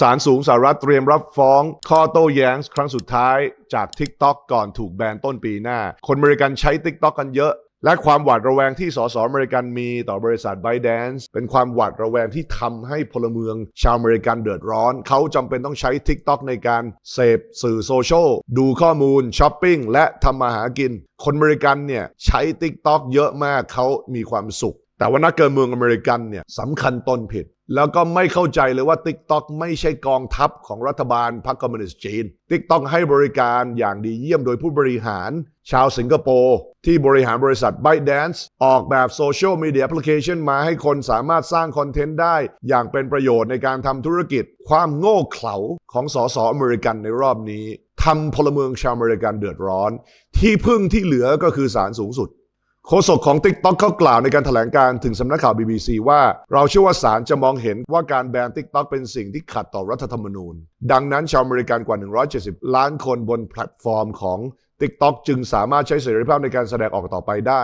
ศาลสูงสหรัฐเตรียมรับฟ้องข้อโต้แย้งครั้งสุดท้ายจาก TikTok ก่อนถูกแบนต้นปีหน้า คนอเมริกันใช้ TikTok กันเยอะ และความหวาดระแวงที่สสอเมริกันมีต่อบริษัท ByteDance เป็นความหวาดระแวงที่ทำให้พลเมือง ชาวอเมริกันเดือดร้อน เขาจำเป็นต้องใช้ TikTok ในการเสพสื่อโซเชียลดูข้อมูลช้อปปิ้งและทำมาหากิน คนอเมริกันเนี่ยใช้ TikTok เยอะมากเขามีความสุขแต่ว่านักการเมืองอเมริกันเนี่ยสำคัญตนผิด แล้วก็ไม่เข้าใจเลยว่า TikTok ไม่ใช่กองทัพของรัฐบาลพรรคคอมมิวนิสต์จีน TikTok ให้บริการอย่างดีเยี่ยมโดยผู้บริหาร ชาวสิงคโปร์ ที่บริหารบริษัท ByteDance ออกแบบโซเชียลมีเดียแอปพลิเคชันมาให้คนสามารถสร้างคอนเทนต์ได้ อย่างเป็นประโยชน์ในการทำธุรกิจ ความโง่เขลาของสสอเมริกันในรอบนี้ทำพลเมืองชาวอเมริกันเดือดร้อน ที่พึ่งที่เหลือก็คือศาลสูงสุด โฆษกของ TikTok เขากล่าวในการถแถลงการถึงสำนักข่าว BBC ว่า เราเชื่อว่าศาลจะมองเห็นว่าการแบน TikTok เป็นสิ่งที่ขัดต่อรัฐธรรมนูญ ดังนั้นชาวอเมริกันกว่า 170 ล้านคนบนแพลตฟอร์มของ TikTok จึงสามารถใช้เสรีภาพในการแสดงออกต่อไปได้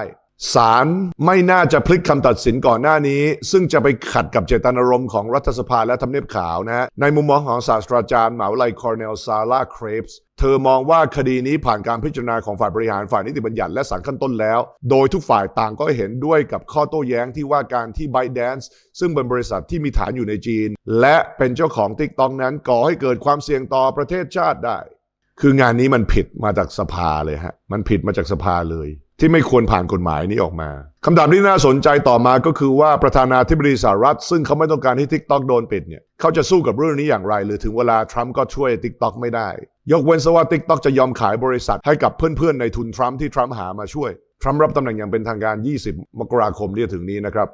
ศาลไม่น่าจะพลิกคำตัดสินก่อนหน้านี้ ซึ่งจะไปขัดกับเจตนารมณ์ของรัฐสภาและทำเนียบขาวนะฮะในมุมมองของศาสตราจารย์หมหาวิทยาลัยคอร์เนลซาร่าเครปส์ เธอมองว่าคดีนี้ผ่านการพิจารณาของฝ่ายบริหารฝ่ายนิติบัญญัติและศาลขั้นต้นแล้ว โดยทุกฝ่ายต่างก็เห็นด้วยกับข้อโต้แย้งที่ว่าการที่ b y d a n c e ซึ่งเป็นบริษัทที่มีฐานอยู่ในจีน และเป็นเจ้าของ TikTok นั้นก่อให้เกิดความเสี่ยงต่อประเทศชาติได้ คืองานนี้มันผิดมาจากสภาเลยฮะ มันผิดมาจากสภาเลย ที่ไม่ควรผ่านกฎหมายนี้ออกมาคำถามที่น่าสนใจต่อมาก็คือว่าประธานาธิบดีสหรัฐ ซึ่งเขาไม่ต้องการให้ TikTok โดนปิดเนี่ยเขาจะสู้กับเรื่องนี้อย่างไร หรือถึงเวลาทรัมป์ก็ช่วย TikTok ไม่ได้ ยกเว้นซะว่า TikTok จะยอมขายบริษัทให้กับเพื่อนๆในทุนทรัมป์ที่ทรัมป์หามาช่วยทรัมป์รับตำแหน่งอย่างเป็นทางการ 20 มกราคมที่จะถึงนี้นะครับ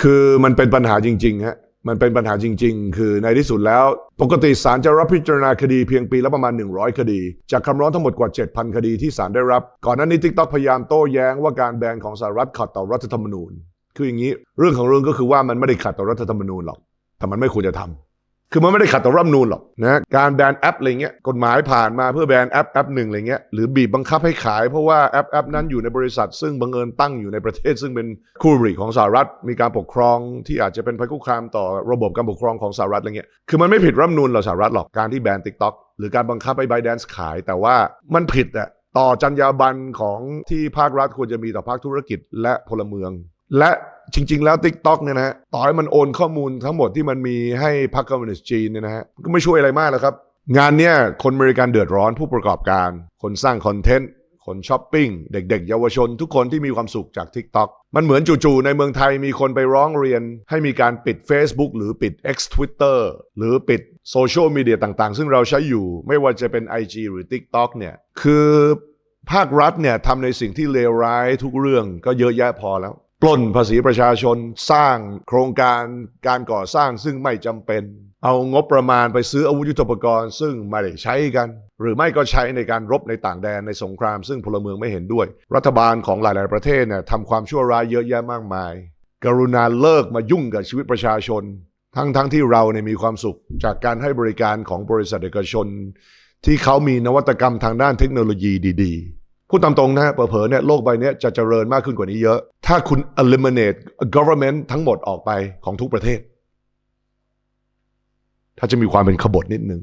คือมันเป็นปัญหาจริงๆฮะ มันเป็นปัญหาจริง ๆ คือในที่สุดแล้ว ปกติศาลจะรับพิจารณาคดีเพียงปีละประมาณ 100 คดี จากคำร้องทั้งหมดกว่า 7,000 คดีที่ศาลได้รับ ก่อนหน้านี้ทิกตอกพยายามโต้แย้งว่าการแบนของสหรัฐขัดต่อรัฐธรรมนูญ คืออย่างนี้ เรื่องของเรื่องก็คือว่ามันไม่ได้ขัดต่อรัฐธรรมนูญหรอก แต่มันไม่ควรจะทำ คือมันไม่ได้ขัดต่อรัฐธรรมนูญหรอกนะการแบนแอปอะไรเงี้ยกฎหมายผ่านมาเพื่อแบนแอปแอปหนึ่งอะไรเงี้ยหรือบีบบังคับให้ขายเพราะว่าแอปแอปนั้นอยู่ในบริษัท ซึ่งบังเอิญตั้งอยู่ในประเทศ ซึ่งเป็นคู่บริของสหรัฐ มีการปกครองที่อาจจะเป็นภัยคุกคามต่อระบบการปกครองของสหรัฐอะไรเงี้ยคือมันไม่ผิดรัฐธรรมนูญหรอกสหรัฐหรอกการที่แบน TikTok หรือการบังคับให้ ByteDance ขาย แต่ว่ามันผิดอะต่อจรรยาบรรณของที่ภาครัฐควรจะมีต่อภาคธุรกิจและพลเมือง และจริง ๆ แล้ว TikTok เนี่ยนะฮะต่อให้มันโอนข้อมูลทั้งหมดที่มันมีให้พรรคคอมมิวนิสต์จีนเนี่ยนะฮะก็ไม่ช่วยอะไรมากแล้วครับ งานเนี้ยคนอเมริกันเดือดร้อนผู้ประกอบการ คนสร้างคอนเทนต์ คนช้อปปิ้ง เด็ก ๆ เยาวชน ทุกคนที่มีความสุขจาก TikTok มันเหมือนจู่ๆในเมืองไทยมีคนไปร้องเรียน ให้มีการปิด Facebook หรือปิด X Twitter หรือปิดโซเชียลมีเดียต่างๆ ซึ่งเราใช้อยู่ไม่ว่าจะเป็น IG หรือ TikTok เนี่ยคือภาครัฐเนี่ยทำในสิ่งที่เลวร้ายทุกเรื่องก็เยอะแยะพอแล้ว ปล้นภาษีประชาชนสร้างโครงการการก่อสร้างซึ่งไม่จำเป็น เอางบประมาณไปซื้ออาวุธยุทโธปกรณ์ซึ่งไม่ได้ใช้กัน หรือไม่ก็ใช้ในการรบในต่างแดนในสงคราม ซึ่งพลเมืองไม่เห็นด้วย รัฐบาลของหลาย ๆ ประเทศเนี่ยทำความชั่วร้ายเยอะแยะมากมาย กรุณาเลิกมายุ่งกับชีวิตประชาชน ทั้งทั้งที่เราเนี่ยมีความสุขจากการให้บริการของบริษัทเอกชน ที่เขามีนวัตกรรมทางด้านเทคโนโลยีดี ๆ พูดตามตรงนะฮะเผลอๆเนี่ยโลกใบนี้จะเจริญมากขึ้นกว่านี้เยอะ ถ้าคุณ eliminate government ทั้งหมดออกไปของทุกประเทศ ถ้าจะมีความเป็นขบฏนิดนึง